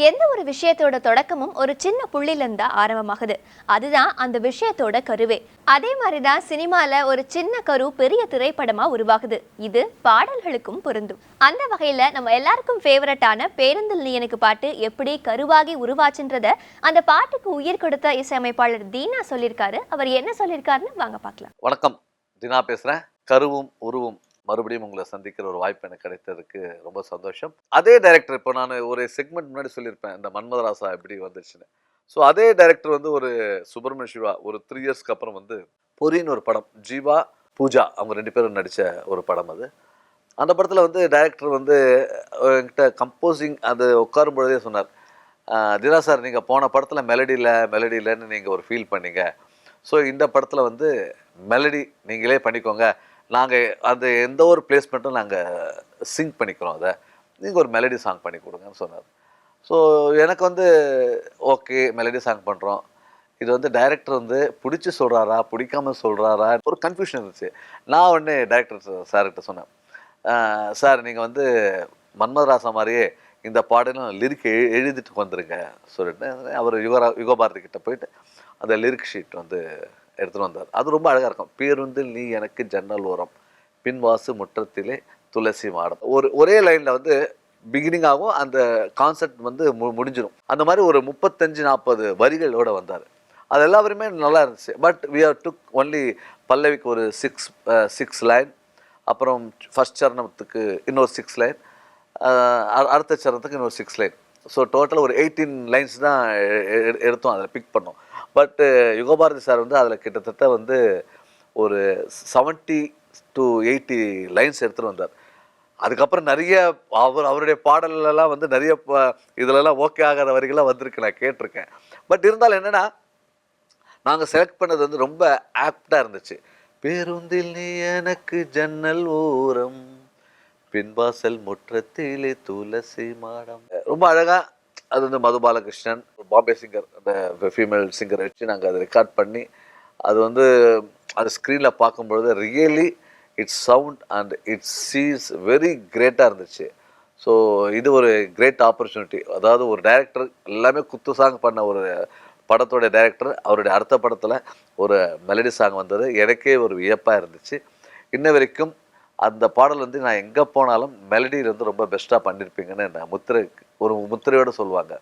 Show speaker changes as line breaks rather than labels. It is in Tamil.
எந்த ஒரு விஷயத்தோட தொடக்கமும் ஒரு சின்ன புள்ளிலிருந்தா ஆரம்பமாகுது. அதுதான் அந்த விஷயத்தோட கருவே. அதே மாதிரிதான் சினிமால ஒரு சின்ன கரு பெரிய திரைப்படமா உருவாகுது. இது பாடல்களுக்கும் பொருந்தும். அந்த வகையில நம்ம எல்லாருக்கும் ஃபேவரட்டான பேருந்தில் நீ எனக்கு பாட்டு எப்படி கருவாகி உருவாச்சுன்றத அந்த பாட்டுக்கு உயிர் கொடுத்த இசையமைப்பாளர் தீனா சொல்லியிருக்காரு. அவர் என்ன சொல்லியிருக்காருன்னு வாங்க பார்க்கலாம்.
வணக்கம். தினா பேசுகிறேன் கருவும் உருவும் மறுபடியும் உங்களை சந்திக்கிற ஒரு வாய்ப்பு எனக்கு கிடைத்ததுக்கு ரொம்ப சந்தோஷம். அதே டைரக்டர் இப்போ நான் ஒரு செக்மெண்ட் முன்னாடி சொல்லியிருப்பேன் இந்த மன்மதராசா எப்படி வந்துச்சுன்னு ஸோ அதே டைரக்டர் வந்து ஒரு சுப்பிரமணிய சிவா ஒரு த்ரீ இயர்ஸ்க்கு அப்புறம் வந்து பொரின்னு ஒரு படம் ஜீவா பூஜா அவங்க ரெண்டு பேரும் நடித்த ஒரு படம் அது. அந்த படத்தில் வந்து டைரக்டர் வந்து என்கிட்ட கம்போசிங் அது உட்காரும் பொழுதே சொன்னார் திரா தினா சார் நீங்கள் போன படத்தில் மெலடி இல்லை மெலடி இல்லைன்னு நீங்கள் ஒரு ஃபீல் பண்ணீங்க. ஸோ இந்த படத்தில் வந்து மெலடி நீங்களே பண்ணிக்கோங்க. நாங்கள் அந்த எந்த ஒரு பிளேஸ்மெண்ட்டும் நாங்கள் சிங்க் பண்ணிக்கிறோம் அதை. நீங்கள் ஒரு மெலடி சாங் பண்ணி கொடுங்கன்னு சொன்னார். ஸோ எனக்கு வந்து ஓகே மெலடி சாங் பண்ணுறோம் இது வந்து டைரக்டர் வந்து பிடிச்சி சொல்கிறாரா பிடிக்காம சொல்கிறாரா ஒரு கன்ஃபியூஷன் இருந்துச்சு. நான் உடனே டைரக்டர் சார்கிட்ட சொன்னேன். சார் நீங்கள் வந்து மன்மதராசா மாதிரியே இந்த பாடலும் லிரிக் எழுதிட்டு வந்துருங்க. சொல்லிட்டு அவர் யுகரா யுகபாரதி கிட்ட போயிட்டு அந்த லிரிக் ஷீட் வந்து எடுத்துகிட்டு வந்தார். அது ரொம்ப அழகாக இருக்கும். பேருந்தில் நீ எனக்கு ஜன்னல் ஓரம் பின்வாசு முற்றத்திலே துளசி மாடம். ஒரு ஒரே லைனில் வந்து பிகினிங் ஆகும் அந்த கான்செப்ட் வந்து மு முடிஞ்சிடும் அந்த மாதிரி ஒரு முப்பத்தஞ்சு நாற்பது வரிகளோட வந்தார். அது எல்லாருமே நல்லா இருந்துச்சு. But we are took only பல்லவிக்கு ஒரு சிக்ஸ் சிக்ஸ் லைன் அப்புறம் ஃபஸ்ட் சரணத்துக்கு இன்னொரு சிக்ஸ் லைன் அடுத்த சரணத்துக்கு இன்னொரு சிக்ஸ் லைன் ஸோ டோட்டலாக ஒரு எயிட்டீன் லைன்ஸ் தான் எடுத்தோம் அதில் பிக் பண்ணோம். பட்டு யுகபாரதி சார் வந்து அதில் கிட்டத்தட்ட வந்து ஒரு செவன்ட்டி டு எயிட்டி லைன்ஸ் எடுத்துகிட்டு வந்தார். அதுக்கப்புறம் நிறைய அவர் அவருடைய பாடலெல்லாம் வந்து நிறைய இதிலெல்லாம் ஓகே ஆகாத வரிகளாக வந்திருக்கு நான் கேட்டிருக்கேன். பட் இருந்தாலும் என்னென்னா நாங்கள் செலக்ட் பண்ணது வந்து ரொம்ப ஆப்டாக இருந்துச்சு. பேருந்தில் நீ எனக்கு ஜன்னல் ஓரம் பின்வாசல் முற்றத்திலே துளசி மாடம். ரொம்ப அழகாக அது வந்து மது பாலகிருஷ்ணன் பாம்பே சிங்கர் அந்த ஃபீமேல் சிங்கரை வச்சு நாங்கள் அதை ரெக்கார்ட் பண்ணி அது வந்து அது ஸ்க்ரீனில் பார்க்கும்பொழுது really it's sound and it's cheese very கிரேட்டாக இருந்துச்சு. ஸோ இது ஒரு கிரேட் ஆப்பர்ச்சுனிட்டி அதாவது ஒரு டைரக்டர் எல்லாமே குத்து சாங் பண்ண ஒரு படத்தோடைய டைரக்டர் அவருடைய அடுத்த படத்தில் ஒரு மெலடி சாங் வந்தது. எனக்கே ஒரு வியப்பாக இருந்துச்சு. இன்ன வரைக்கும் அந்த பாடல் வந்து நான் எங்கே போனாலும் மெலடியில் வந்து ரொம்ப பெஸ்ட்டாக பண்ணியிருப்பீங்கன்னு நான் முத்திரை ஒரு முத்திரையோடு சொல்லுவாங்க.